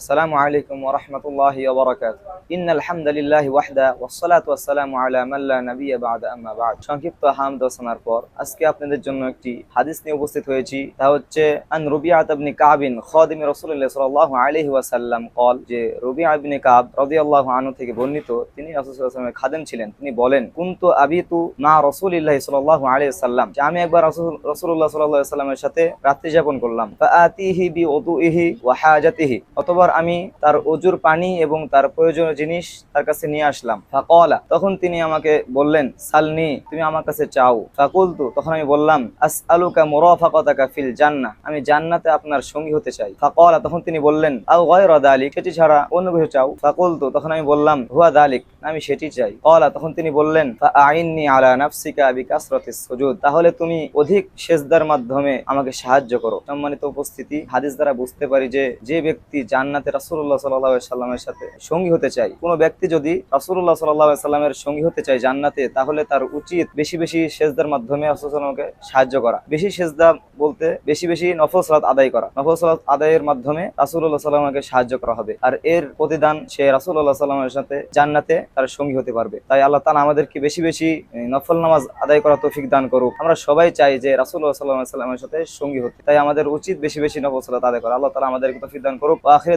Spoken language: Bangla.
আসসালামু আলাইকুম ওয়া রাহমাতুল্লাহি ওয়া বারাকাতুহু। ইন্নাল হামদালিল্লাহি ওয়াহদা, ওয়াস সালাতু ওয়াস সালামু আলা মান লা নাবিয়্যা বা'দা, আম্মা বা'দ। সংক্ষিপ্ত হামদ ও সনার পর আজকে আপনাদের জন্য একটি হাদিস নিয়ে উপস্থিত হয়েছি। তা হচ্ছে, আন রুবিয়াত ইবনে কাব ইন খাদিম রাসূলুল্লাহ সাল্লাল্লাহু আলাইহি ওয়াসাল্লাম কল যে রুবিয়া ইবনে কাব রাদিয়াল্লাহু আনহু থেকে বর্ণিত, তিনি রাসূল সাল্লাল্লাহু আলাইহি ওয়াসাল্লামের খাদেম ছিলেন। তিনি বলেন, কুনতু আবিতু মা রাসূলিল্লাহি সাল্লাল্লাহু আলাইহি ওয়াসাল্লাম। যে আমি একবার রাসূল, রাসূলুল্লাহ সাল্লাল্লাহু আলাইহি ওয়াসাল্লামের সাথে রাত্রি যাপন করলাম। ফাআতিহি বিউদুইহি ওয়া হাজাতিহি। অথবা অতবার আমি তার অজুর পানি এবং তার প্রয়োজনীয় জিনিস তার কাছে নিয়ে আসলাম। ফাকালা, তখন তিনি আমাকে বললেন, সালনি, তুমি আমার কাছে চাও। ফাকুলতু, তখন আমি বললাম, আসআলুকা মুরাফাকাতাকা ফিল জান্নাহ, আমি জান্নাতে আপনার সঙ্গী হতে চাই। ফাকালা, তখন তিনি বললেন, আও গায়রা দালিক, সেটি ছাড়া অন্য কিছু চাও? ফাকুলতু, তখন আমি বললাম, হুয়া দালিক, আমি সেটি চাই। কলা, তখন তিনি বললেন আইননি আলা নাফসিকা বিকাসরাতিস সুজুদ, তাহলে তুমি অধিক সেজদার মাধ্যমে আমাকে সাহায্য করো। সম্মানিত উপস্থিতি, হাদিস দ্বারা বুঝতে পারি যে যে ব্যক্তি জান্নাতে রাসূলুল্লাহ সাল্লাল্লাহু আলাইহি সাল্লামের সাথে সঙ্গী হতে চায় কোনো ব্যক্তি যদি রাসূলুল্লাহ সাল্লাল্লাহু আলাইহি সাল্লামের সঙ্গী হতে চায় জান্নাতে, তাহলে তার উচিত বেশি বেশি সেজদার মাধ্যমে রাসূল সাহায্য করা। বেশি সেজদা বলতে বেশি বেশি নফল সালাত আদায় করা। নফল সালাত আদায়ের মাধ্যমে রাসূলুল্লাহ সাল্লামকে সাহায্য করা হবে। আর এর প্রতিদান সে রাসূলুল্লাহ সাল্লামের সাথে জান্নাতে তার সঙ্গী হতে পারবে। তাই আল্লাহ তাআলা আমাদেরকে বেশি বেশি নফল নামাজ আদায় করা তৌফিক দান করুক। আমরা সবাই চাই যে রাসূলুল্লাহ সাল্লাল্লাহু আলাইহি সাল্লামের সাথে সঙ্গী হতে। তাই আমাদের উচিত বেশি বেশি নফল সালাত আদায় করা। আল্লাহ তাআলা আমাদেরকে তৌফিক দান করুক। আখির